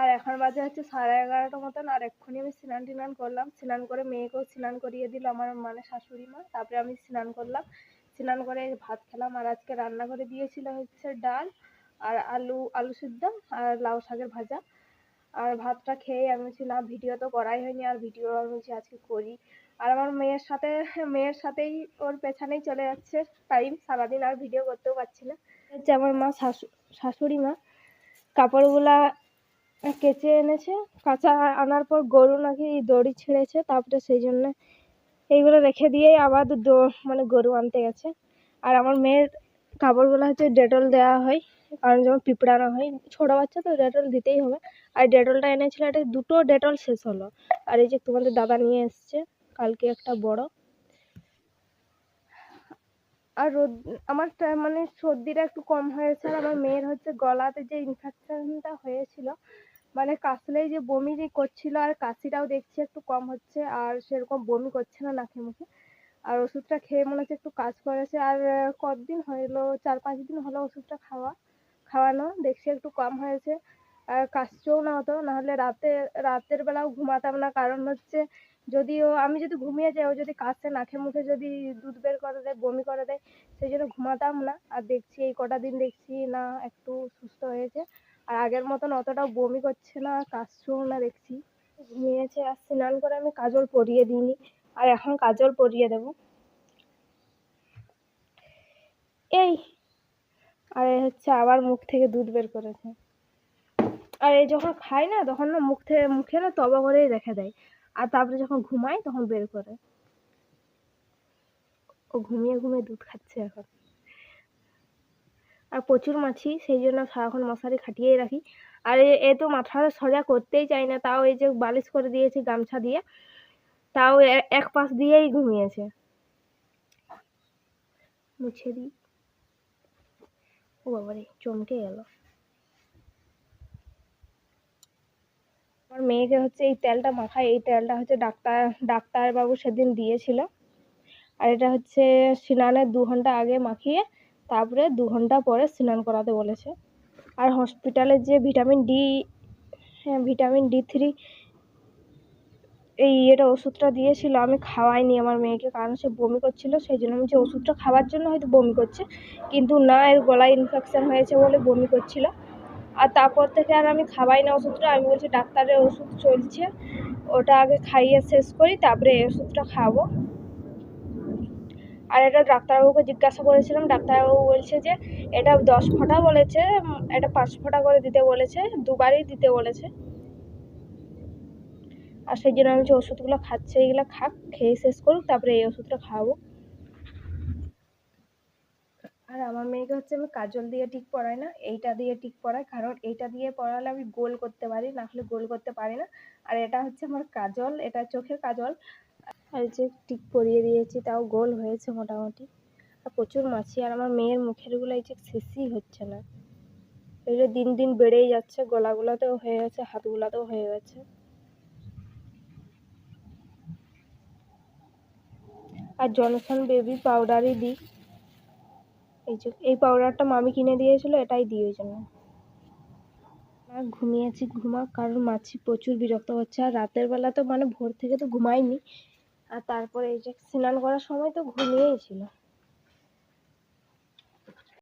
আর এখন বাজে হচ্ছে সাড়ে এগারোটা মতন, আর এক্ষুনি আমি স্নান টিনান করলাম। স্নান করে মেয়েকেও স্নান করিয়ে দিল আমার মানে শাশুড়ি মা। তারপরে আমি স্নান করলাম। স্নান করে ভাত খেলাম, আর আজকে রান্না করে দিয়েছিল হচ্ছে ডাল, আর আলু আলু সিদ্ধ, আর লাউ শাকের ভাজা। আর ভাতটা খেয়ে আমি বলছি না ভিডিও তো করাই হয়নি, আর ভিডিও আমি বলছি আজকে করি। আর আমার মেয়ের সাথে, মেয়ের সাথেই ওর পেছনেই চলে যাচ্ছে টাইম সারাদিন আর ভিডিও করতেও পারছি না। হচ্ছে আমার মা শাশু, শাশুড়ি মা। কাপড়গুলা কেচে এনেছে, কাঁচা আনার পর গরু নাকি দড়ি ছিঁড়েছে তারপরে সেই জন্য এইগুলো রেখে দিয়েই আবার মানে গরু আনতে গেছে। আর আমার মেয়ের কাপড়গুলো হচ্ছে ডেটল দেওয়া হয় কারণ যেমন পিঁপড়ানো হয়, ছোটো বাচ্চা তো ডেটল দিতেই হবে। আর ডেটলটা এনেছিল এটা দুটো ডেটল শেষ হলো। আর এই যে তোমাদের দাদা নিয়ে এসছে, কালকে একটা বড়। আর রোদ, আমার মানে সর্দিটা একটু কম হয়েছে, আর আমার মেয়ের হচ্ছে গলাতে যে ইনফেকশনটা হয়েছিল মানে কাশলেই যে বমি যে করছিল আর কাশিটাও দেখছি একটু কম হচ্ছে আর সেরকম বমি করছে না নাকে মুখে। আর ওষুধটা খেয়ে মনে হচ্ছে একটু কাজ করেছে। আর কতদিন হলো চার পাঁচ দিন হলো ওষুধটা খাওয়া, খাওয়ানো। দেখছি একটু কম হয়েছে। আর কাশছেও না অত। নাহলে রাতে, রাতের বেলাও ঘুমাতাম না। কারণ হচ্ছে যদিও আমি যদি ঘুমিয়ে যাই, ও যদি কাশে নাকে মুখে যদি দুধ বের করে দেয়, বমি করে দেয়, সেই জন্য ঘুমাতাম না। আর দেখছি এই কটা দিন দেখছি না, একটু সুস্থ হয়েছে। আর আগের মতন অতটাও বমি করছে না কাশছেও না দেখছি। ঘুমিয়েছে আর স্নান করে আমি কাজল পরিয়ে দিইনি। আর এখন কাজল পরিয়ে দেবো। এই, আর হচ্ছে আবার মুখ থেকে দুধ বের করেছে। আর এই যখন খায় না, তখন না মুখ থেকে, মুখে না তবা করেই রেখে দেয়। আর তারপরে যখন ঘুমায়, তখন বের করে। ও ঘুমিয়ে ঘুমিয়ে দুধ খাচ্ছে এখন। আর প্রচুর মাছি, সেই জন্য সারাক্ষণ মশারি খাটিয়েই রাখি। আর এ- তো মাথা সোজা করতেই চায় না, তাও এই যে বালিশ করে দিয়েছি গামছা দিয়ে, তাও এক পাশ দিয়েই ঘুমিয়েছে। মুছে দিই। ও বাবারে, চমকে গেল। আমার মেয়েকে হচ্ছে এই তেলটা মাখায়, এই তেলটা হচ্ছে ডাক্তার, ডাক্তারবাবু সেদিন দিয়েছিল। আর এটা হচ্ছে স্নানের দু ঘণ্টা আগে মাখিয়ে তারপরে দু ঘণ্টা পরে স্নান করাতে বলেছে। আর হসপিটালে যে ভিটামিন ডি হ্যাঁ ভিটামিন ডি থ্রি এই এটা ওষুধটা দিয়েছিল, আমি খাওয়াইনি আমার মেয়েকে কারণ সে বমি করছিল, সেই জন্য আমি যে ওষুধটা খাওয়ার জন্য হয়তো বমি করছে, কিন্তু না, এর গলায় ইনফেকশন হয়েছে বলে বমি করছিল। আর তারপর থেকে আর আমি খাওয়াই না ওষুধটা, আমি বলছি, ডাক্তারের ওষুধ চলছে, ওটা আগে খাইয়ে শেষ করি, তারপরে এই ওষুধটা খাব। আর এটা ডাক্তারবাবুকে জিজ্ঞাসা করেছিলাম, ডাক্তারবাবু বলছে যে এটা দশ ফোঁটা বলেছে এটা পাঁচ ফোঁটা করে দিতে বলেছে, দুবারই দিতে বলেছে। আর সেই জন্য আমি যে ওষুধগুলো খাচ্ছে এইগুলো খাক, খেয়ে শেষ করুক, তারপরে এই ওষুধটা খাওয়াবো। আর আমার মেয়েকে হচ্ছে আমি কাজল দিয়ে টিক পরাই না, এইটা দিয়ে টিক পরাই কারণ এইটা দিয়ে পরালে আমি গোল করতে পারি, না হলে গোল করতে পারি না। আর এটা হচ্ছে আমার কাজল, এটা চোখের কাজল। আর এই যে টিক পরিয়ে দিয়েছি, তাও গোল হয়েছে মোটামুটি। আর প্রচুর মাছি, আর আমার মেয়ের মুখেরগুলো এই যে শেষই হচ্ছে না। এগুলো দিন দিন বেড়েই যাচ্ছে, গলাগুলোতেও হয়ে গেছে, হাতগুলোতেও হয়ে গেছে। আর জনসন বেবি পাউডারই দিই। এই যে, এই পাউডারটা মামি কিনে দিয়েছিল, এটাই দিই ওই জন্য। ঘুমিয়েছি ঘুমা কারণ মাছি প্রচুর বিরক্ত হচ্ছে। আর রাতের বেলা তো মানে ভোর থেকে তো ঘুমাইনি আর তারপরে এই যে স্নান করার সময় তো ঘুমিয়েই ছিল।